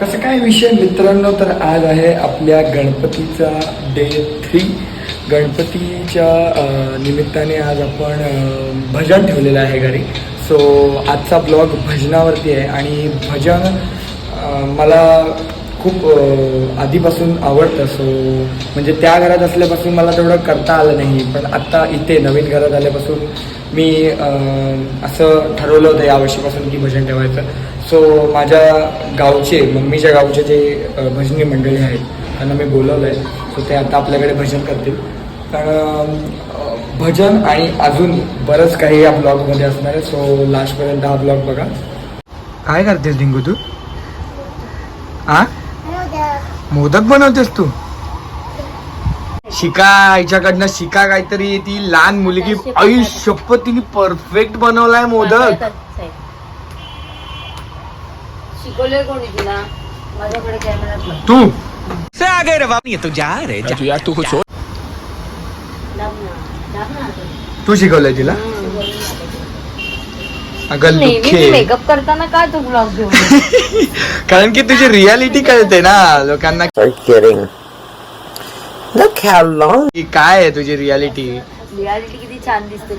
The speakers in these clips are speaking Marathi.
कसं काय विषय? मित्रांनो तर आज आहे आपल्या गणपतीचा डे थ्री गणपतीच्या निमित्ताने आज आपण भजन ठेवलेलं आहे घरी. सो आजचा ब्लॉग भजनावरती आहे आणि भजन मला खूप आधीपासून आवडतं. सो म्हणजे त्या घरात असल्यापासून मला तेवढं करता आलं नाही. पण आत्ता इथे नवीन घरात आल्यापासून मी असं ठरवलं होतं या वर्षीपासून की भजन ठेवायचं. सो माझ्या गावचे मम्मीच्या गावचे जे भजनी मंडळी आहेत त्यांना मी बोलवलं आहे सो ते आता आपल्याकडे भजन करतील. कारण भजन आणि अजून बरंच काही या ब्लॉगमध्ये असणार आहे. सो लास्टपर्यंत हा ब्लॉग बघा. काय करतेस डिंगू तू? आ? मोदक बनवतेस तू? शिका आईच्याकडनं शिका काहीतरी. ती लहान मुलगी आयुष्यप तिने परफेक्ट बनवलाय मोदक. शिकवले कोणी तुला? माझ्याकडे कॅमेरात बघ. तू. से आगे रे बाप ये तो जा रे जा. यार तू कुछ. तू शिकवलंय तिला? अगं नेहमी मेकअप करताना काय तू ब्लॉग घेऊन कारण की तुझी रियालिटी कळते ना लोकांना. Are kidding? Look how long. की काय आहे तुझी रियालिटी रियालिटी किती छान दिसते.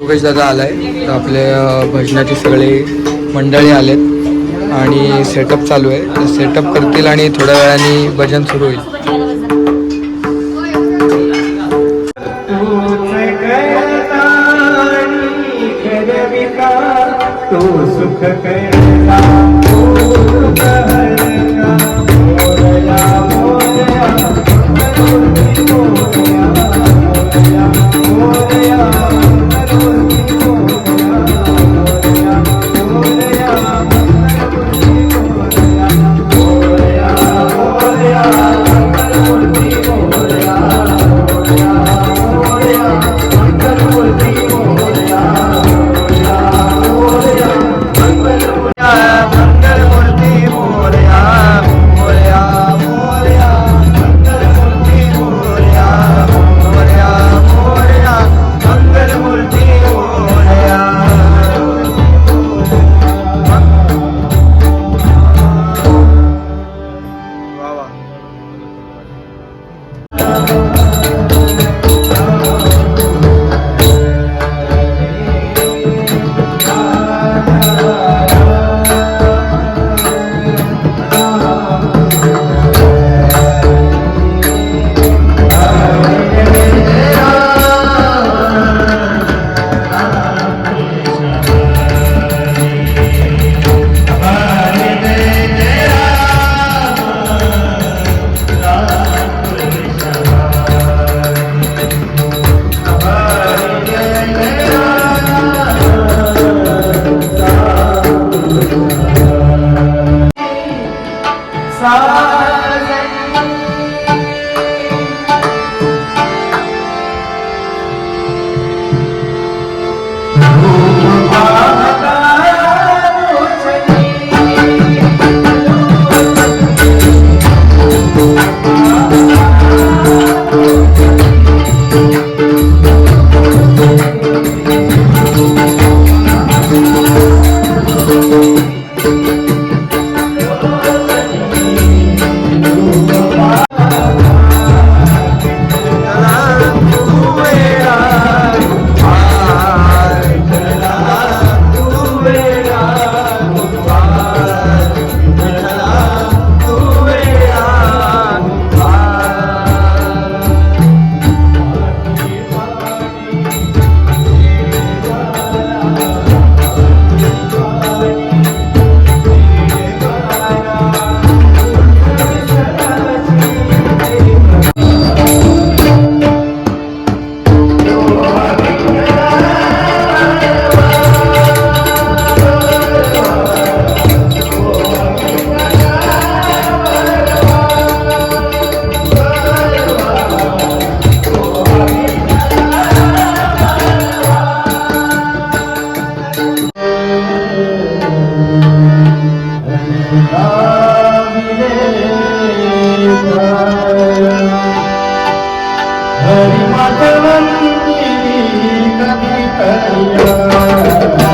योगेश दादा आलाय. तर आपले अं, भजनाचे सगळे मंडळी आलेत. आणि सेटअप चालू आहे. सेटअप करतील आणि थोड्या वेळाने भजन सुरू होईल. तू सुख कैसा Oh, yeah. હરિ માધવન કદી કલ્યાણ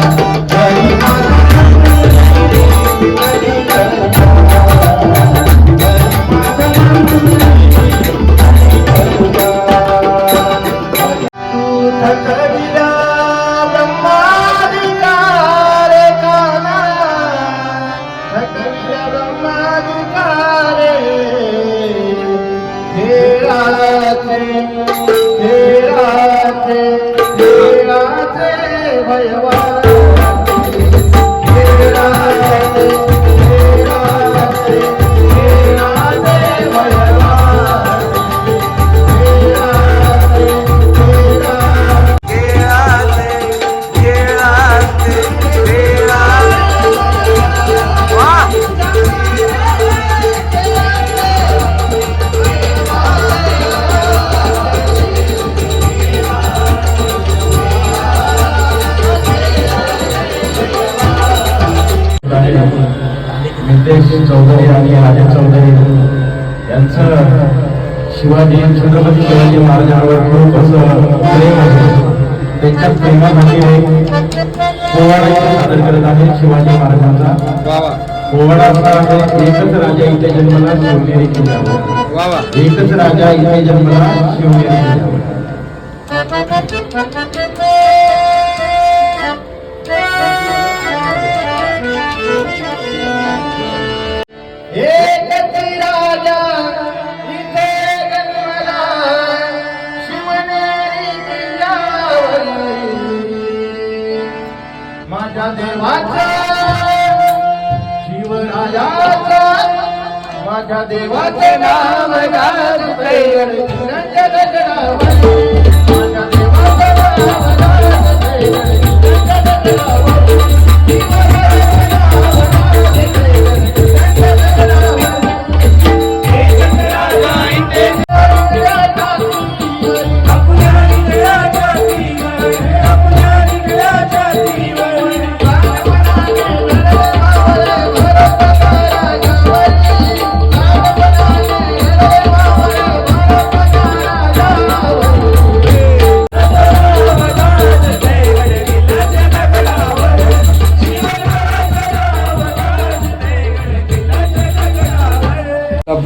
शिवाजी छत्रपती शिवाजी महाराजांवर खूप असं प्रेम आहे. त्यांच्या प्रेमासाठी हे पोवाडा सादर करत आहे शिवाजी महाराजांचा. पोवाडा असा आहे एकच राजा इथे जन्मला शिवनेरी किल्ल्यावर. एकच राजा इथे जन्मला शिवनेरी किल्ल्यावर. माझ्या देवाचा माझ्या देवाचे नाव गाजते माझ्या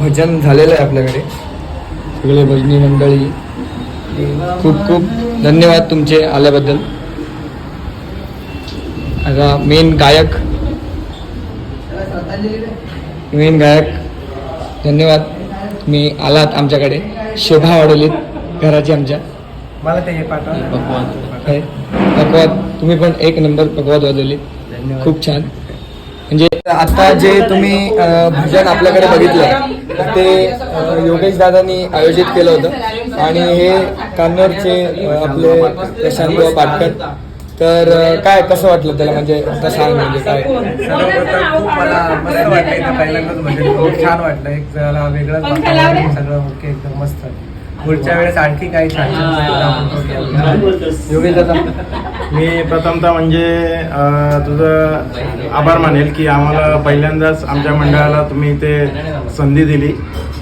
भजन झालेलं आहे आपल्याकडे. सगळे भजनी मंडळी खूप खूप धन्यवाद तुमचे आल्याबद्दल. आता मेन गायक मेन गायक धन्यवाद. मी आलात आमच्याकडे. शोभा वाढवलीत घराची आमच्या. मला ते हे पाठवा. काय पकवाद तुम्ही पण एक नंबर पकवाद वाजवली खूप छान. म्हणजे आता जे तुम्ही भजन आपल्याकडे बघितलं ते योगेश दादांनी आयोजित केलं होतं. आणि हे कान्नूरचे आपले प्रशांत पाटकर. तर काय कसं वाटलं त्याला? म्हणजे आता सांग म्हणजे काय? सर्वप्रथम खूप मला मस्त वाटलं इथं पहिल्यांदाच म्हणजे खूप छान वाटलं एक जरा वेगळंच सगळं ओके एकदम मस्त. पुढच्या वेळेस आणखी काही छान. योगेश दादा? मी प्रथमतः म्हणजे तुझं आभार मानेल की आम्हाला पहिल्यांदाच आमच्या मंडळाला तुम्ही इथे संधी दिली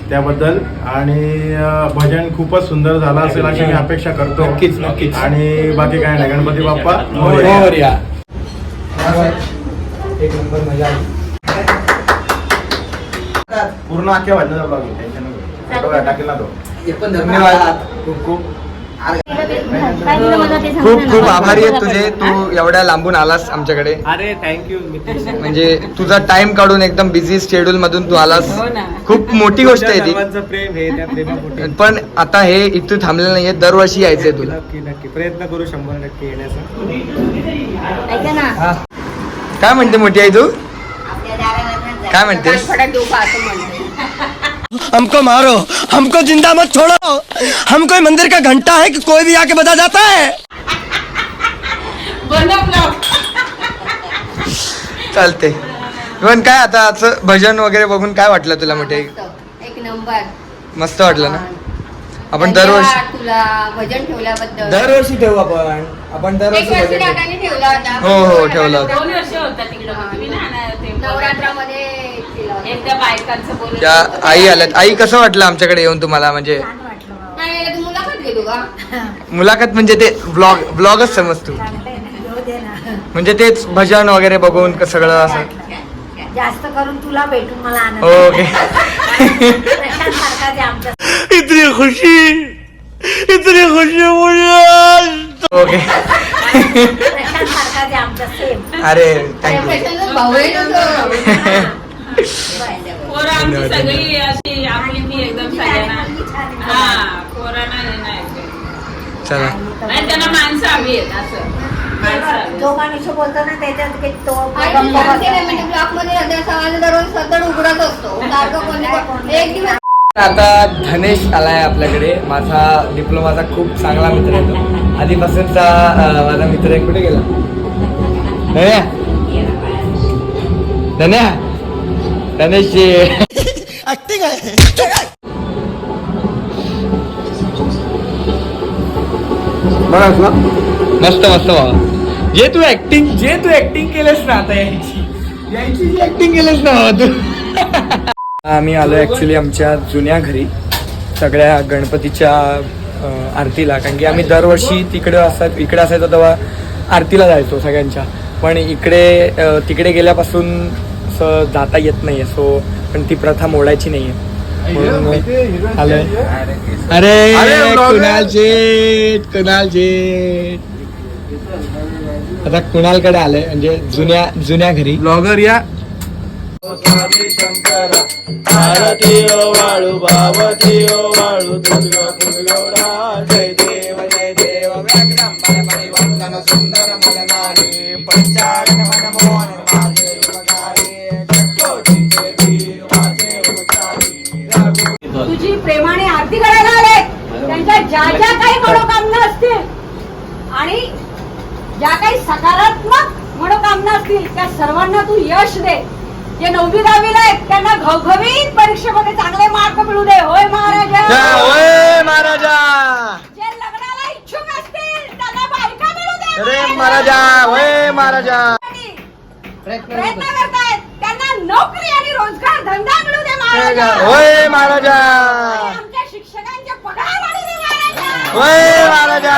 त्याबद्दल. आणि भजन खूपच सुंदर झालं असेल अशी मी अपेक्षा करतो. नक्कीच, नक्कीच. आणि बाकी काय नाही. गणपती बाप्पा मोरया. एक नंबर मजा पूर्ण ब्लॉग आहे. टेन्शन टाकेल ना तो. धन्यवाद. खूप खूप. खूप. खूप आभारी आहे तुझे. तू एवढ्या लांबून आलास आमच्याकडे. अरे थँक्यू म्हणजे तुझा टाइम काढून एकदम बिझी शेड्यूल मधून तू आलास. खूप मोठी गोष्ट आहे ती. प्रेम हे त्या प्रेमापोटी. पण आता हे इथून थांबलेलं नाहीये. दरवर्षी यायचंय तुला. नक्की नक्की. प्रयत्न करू शंभर टक्के येण्याचा. ऐका ना. काय म्हणते मोठी आई तू? काय म्हणतेस? फटाक देऊ का असं म्हणते. हमको मारो हमको जिंदा मत छोड़ो। हम कोई मंदिर का घंटा है कि कोई भी आके बता जाता है। चालते पण काय आता असं भजन वगैरे बघून काय वाटलं तुला मोठे? एक नंबर. मस्त वाटलं ना? आपण धन्यवाद दरवर्षी तुला भजन ठेवल्याबद्दल. दरवर्षी ठेवू आपण. आपण एक दरवर्षी वर्षी भजन ठेवू. दादाने ठेवला होता. हो, हो, ठेवला होता. दोन वर्ष होता तिकडं. मग मी लहान आहे ते. नवरात्रामध्ये. एकदा बायकांचं बोलून त्या आई आल्यात. आई कसं वाटलं आमच्याकडे येऊन तुम्हाला? म्हणजे नाही तू मुलाखत घेतो का मुलाखत म्हणजे ते ब्लॉग ब्लॉगच समज तू. म्हणजे तेच भजन वगैरे बघून क- सगळं असं. जास्त करून तुला भेटून मला आनंद ओके. प्रशांतसारखा जे आमच्या इतनी खुशी. इतनी खुशी ओके. प्रशांतसारखा जे आमच्या सेम अरे थँक्यू प्रशांतच भाऊ आहे ना तो. पोरं आमची सगळी अशी आपली एकदम सगळ्यांना. हा पोरांना हे नाही चला. आणि त्यांना माणसं हवी आहेत असं. जो माणूस बोलतो ना त्याच्यात काही तो आणि शांती नाही म्हणजे ब्लॉकमध्ये राहते असं माझं दररोज सतत उघडत असतो. सारखं कोणी कोणी- एक दिवस आता धनेश आलाय आपल्याकडे. माझा डिप्लोमाचा खूप चांगला मित्र आहे तो. आधीपासूनचा अं, माझा मित्र आहे. कुठे गेला? धन्या? धन्या? धनेशची ऍक्टिंग आहे. बघा तुला मस्त मस्त बाबा. जे तू ऍक्टिंग जे तू ऍक्टिंग केलंस ना आता यायची. यायची जी ऍक्टिंग केलंस ना बाबा तू. आम्ही आलो ऍक्च्युली आमच्या जुन्या घरी सगळ्या गणपतीच्या आरतीला. कारण की आम्ही दरवर्षी तिकडे असतात इकडे असायचो तेव्हा आरतीला जायचो सगळ्यांच्या. पण इकडे तिकडे गेल्यापासून असं जाता येत नाही सो पण ती प्रथा मोडायची नाही आहे म्हणून आलोय अरे कुणाल शेठ कुणाल शेठ आता कुणालकडे आलंय म्हणजे जुन्या जुन्या घरी. ब्लॉगर या. तुझी प्रेमाने आरती करायला आले. त्यांच्या ज्या ज्या काही मनोकामना असतील आणि ज्या काही सकारात्मक मनोकामना असतील त्या सर्वांना तू यश दे. जे नववी दहावीला आहेत त्यांना घवघवीत परीक्षेमध्ये चांगले मार्क मिळू दे. होय महाराजा. होय महाराजा जे लग्नाला इच्छुक असतील त्यांना बायका मिळू दे अरे महाराजा होय महाराजा. प्रयत्न करतायत. त्यांना नोकरी आणि रोजगार धंदा मिळू दे महाराजा. होय महाराजा. आणि आमच्या शिक्षकांचे पगार वाढू दे महाराजा. होय महाराजा.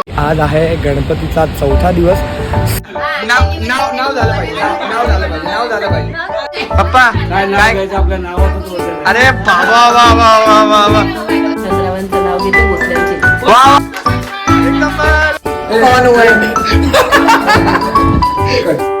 आज आहे गणपतीचा चौथा दिवस. नाव नाव नाव झालं पाहिजे. नाव झालं पाहिजे. नाव झालं पाहिजे. पप्पा काय? आपल्या नावातच अरे बाबा वा वा वा वा वा नाव घेते भोसल्यांचे वा एक नंबर.